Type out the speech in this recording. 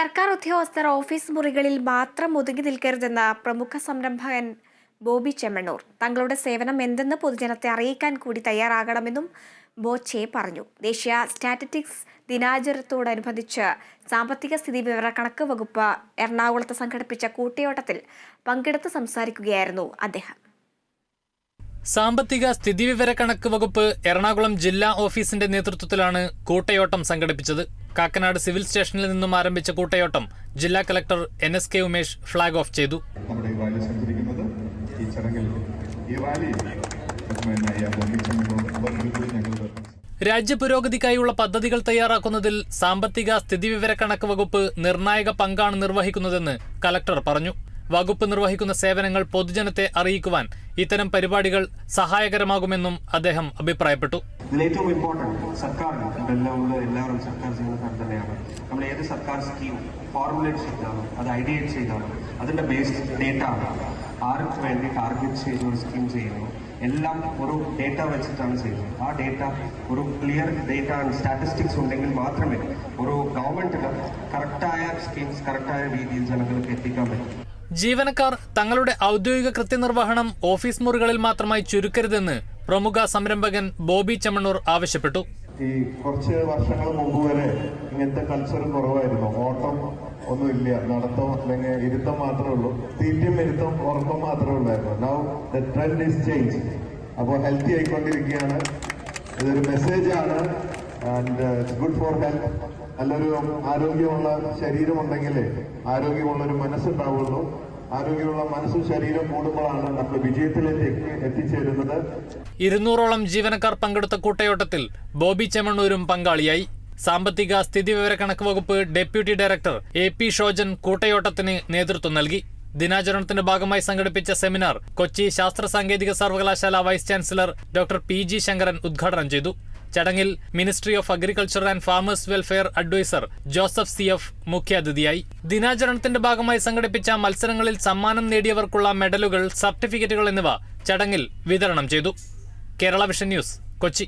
സർക്കാർ ഉദ്യോഗസ്ഥർ ഓഫീസ് മുറികളിൽ മാത്രം ഒതുങ്ങി നിൽക്കരുതെന്ന പ്രമുഖ സംരംഭകൻ ബോബി ചെമ്മണ്ണൂർ. തങ്ങളുടെ സേവനം എന്തെന്ന് പൊതുജനത്തെ അറിയിക്കാൻ കൂടി തയ്യാറാകണമെന്നും ബോച്ചെ പറഞ്ഞു. ദേശീയ സ്റ്റാറ്റിസ്റ്റിക്സ് ദിനാചരണത്തോടനുബന്ധിച്ച് സാമ്പത്തിക സ്ഥിതി വിവരക്കണക്ക് വകുപ്പ് എറണാകുളത്ത് സംഘടിപ്പിച്ച കൂട്ടിയോട്ടത്തിൽ പങ്കെടുത്ത് സംസാരിക്കുകയായിരുന്നു അദ്ദേഹം. സാമ്പത്തിക സ്ഥിതിവിവരക്കണക്ക് വകുപ്പ് എറണാകുളം ജില്ലാ ഓഫീസിന്റെ നേതൃത്വത്തിലാണ് കൂട്ടയോട്ടം സംഘടിപ്പിച്ചത്. കാക്കനാട് സിവിൽ സ്റ്റേഷനിൽ നിന്നും ആരംഭിച്ച കൂട്ടയോട്ടം ജില്ലാ collector N S K Umesh flag off ചെയ്തു. നമ്മുടെ ഈ റാലി സഞ്ചരിക്കുന്നത് ഈ ചടങ്ങിൽ ഈ റാലി ബഹുമാനായ ബോബിച്ചമ്മനോട് കൂടി ഞങ്ങൾ രാജ്യപുരോഗതിക്കായുള്ള പദ്ധതികൾ തയ്യാറാക്കുന്നതിൽ സാമ്പത്തിക സ്ഥിതിവിവരക്കണക്ക് വകുപ്പ് നിർണായക പങ്കാണ് നിർവഹിക്കുന്നതെന്ന് കലക്ടർ പറഞ്ഞു. വകുപ്പ് നിർവഹിക്കുന്ന സേവനങ്ങൾ പൊതുജനത്തെ അറിയിക്കുവാൻ ഇത്തരം പരിപാടികൾ സഹായകരമാകുമെന്നും അദ്ദേഹം അഭിപ്രായപ്പെട്ടു. ഇതിൽ ഏറ്റവും ഇമ്പോർട്ടന്റ് ഇവിടെ ഉള്ള എല്ലാവരും സർക്കാർ ജീവനക്കാർ തന്നെയാണ്. നമ്മൾ ഏത് സർക്കാർ സ്കീം ഫോർമുലേറ്റ് ചെയ്താലും അത് ഐഡിയേറ്റ് ചെയ്താലും അതിന്റെ ബേസ്ഡ് ഡേറ്റ ആണ്. ആർക്ക് വേണ്ടി ടാർഗറ്റ് ചെയ്ത് ഒരു സ്കീം ചെയ്യുന്നു എല്ലാം ഒരു ഡേറ്റ വെച്ചിട്ടാണ് ചെയ്യുന്നത്. ആ ഡേറ്റ ഒരു ക്ലിയർ ഡേറ്റ ആൻഡ് സ്റ്റാറ്റിസ്റ്റിക്സ് ഉണ്ടെങ്കിൽ മാത്രമേ ഒരു ഗവൺമെന്റിന് കറക്റ്റായ സ്കീംസ് കറക്റ്റായ രീതിയിൽ ജനങ്ങൾക്ക് എത്തിക്കാൻ പറ്റും. ജീവനക്കാർ തങ്ങളുടെ ഔദ്യോഗിക കൃത്യനിർവഹണം ഓഫീസ് മുറികളിൽ മാത്രമായി ചുരുക്കരുതെന്ന് പ്രമുഖ സംരംഭകൻ ബോബി ചെമ്മണ്ണൂർ ആവശ്യപ്പെട്ടു. ഈ കുറച്ച് വർഷങ്ങൾ മുമ്പ് വരെ ഇങ്ങനത്തെ കൾച്ചർ കുറവായിരുന്നു. ഓട്ടം ഒന്നുമില്ല. നടത്തം അല്ലെങ്കിൽ ഇരുത്തം മാത്രമേ ഉള്ളൂ. തീറ്റയും ഇരുത്തം ഉറക്കം മാത്രമേ ഉള്ളായിരുന്നു. Now the trend is change അപ്പോൾ ഹെൽത്തി ആയിക്കൊണ്ടിരിക്കുകയാണ്. ഇതൊരു മെസ്സേജാണ് ആൻഡ് ഗുഡ് ഫോർ ഹെൽത്ത് നല്ലൊരു ആരോഗ്യമുള്ള ശരീരമുണ്ടെങ്കിൽ ആരോഗ്യമുള്ള ഒരു മനസ്സുണ്ടാവുള്ളൂ. ആരോഗ്യമുള്ള മനസ്സും ശരീരം കൂടുമ്പോഴാണ് നമ്മൾ വിജയത്തിലേക്ക് എത്തിച്ചേരുന്നത്. ഇരുന്നൂറോളം ജീവനക്കാർ പങ്കെടുത്ത കൂട്ടയോട്ടത്തിൽ ബോബി ചെമ്മണ്ണൂരും പങ്കാളിയായി. സാമ്പത്തിക സ്ഥിതി സ്ഥിതിവിവരക്കണക്ക് വകുപ്പ് deputy director A P Shojan കൂട്ടയോട്ടത്തിന് നേതൃത്വം നൽകി. ദിനാചരണത്തിന്റെ ഭാഗമായി സംഘടിപ്പിച്ച സെമിനാർ കൊച്ചി ശാസ്ത്ര സാങ്കേതിക സർവകലാശാല vice chancellor doctor P G Sankaran ഉദ്ഘാടനം ചെയ്തു. ചടങ്ങിൽ ministry of agriculture and farmers welfare advisor Joseph C F മുഖ്യാതിഥിയായി. ദിനാചരണത്തിന്റെ ഭാഗമായി സംഘടിപ്പിച്ച മത്സരങ്ങളിൽ സമ്മാനം നേടിയവർക്കുള്ള മെഡലുകൾ സർട്ടിഫിക്കറ്റുകൾ എന്നിവ ചടങ്ങിൽ വിതരണം ചെയ്തു. Kerala vision news Kochi.